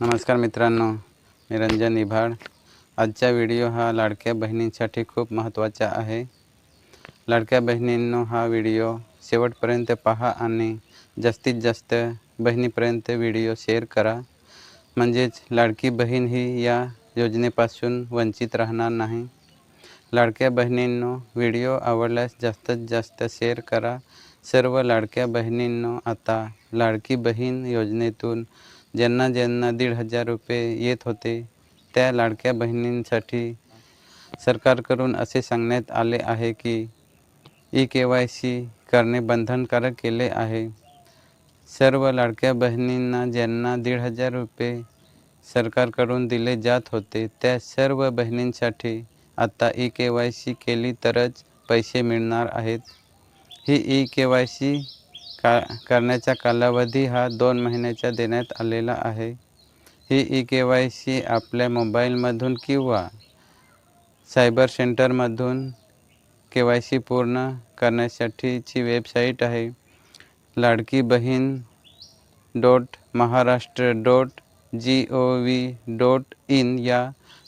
नमस्कार मित्रांनो मी रंजन इभाड आजचा व्हिडिओ हा लाडक्या बहिणींसाठी खूप महत्त्वाचा आहे. लाडक्या बहिणींनो हा व्हिडिओ शेवटपर्यंत पहा आणि जास्तीत जास्त बहिणीपर्यंत व्हिडिओ शेअर करा. म्हणजेच लाडकी बहीण ही या योजनेपासून वंचित राहणार नाही. लाडक्या बहिणींनो व्हिडिओ आवडल्यास जास्तीत जास्त शेअर करा. सर्व लाडक्या बहिणींनो आता लाडकी बहीण योजनेतून ज्यांना ज्यांना दीड हजार रुपये येत होते त्या लाडक्या बहिणींसाठी सरकारकडून असे सांगण्यात आले आहे की ई के वाय सी करणे बंधनकारक केले आहे. सर्व लाडक्या बहिणींना ज्यांना दीड हजार रुपये सरकारकडून दिले जात होते त्या सर्व बहिणींसाठी आता ई के वाय सी केली तरच पैसे मिळणार आहेत. ही ई के वाय सी का करण्याचा कालावधी हा दोन महिन्याचा देण्यात आलेला आहे. ही ई के वाय सी आपल्या मोबाईलमधून किंवा सायबर सेंटरमधून के वाय सी पूर्ण करण्यासाठीची वेबसाईट आहे. Ladki Bahin dot Maharashtra dot G O V dot in या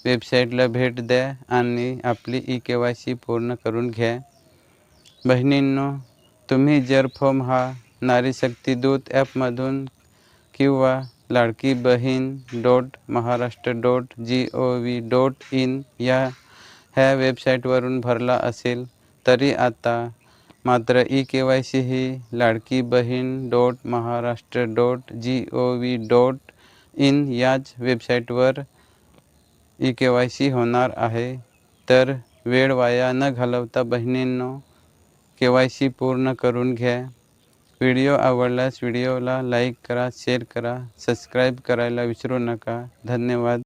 वेबसाईटला भेट द्या आणि आपली ई के वाय सी पूर्ण करून घ्या. बहिणींनो तुम्ही जर फॉर्म हा नारी शक्ती दूत ॲपमधून किंवा Ladki Bahin dot Maharashtra dot G O V dot in या ह्या वेबसाईटवरून भरला असेल तरी आता मात्र E K Y C he Ladki Bahin dot Maharashtra dot G O V dot in याच वेबसाईटवर ई के वाय सी होणार आहे. तर वेळ वाया न घालवता बहिणींनो के वाय सी पूर्ण करून घ्या. व्हिडिओ आवडल्यास व्हिडिओला लाईक करा शेअर करा सबस्क्राईब करायला विसरू नका. धन्यवाद.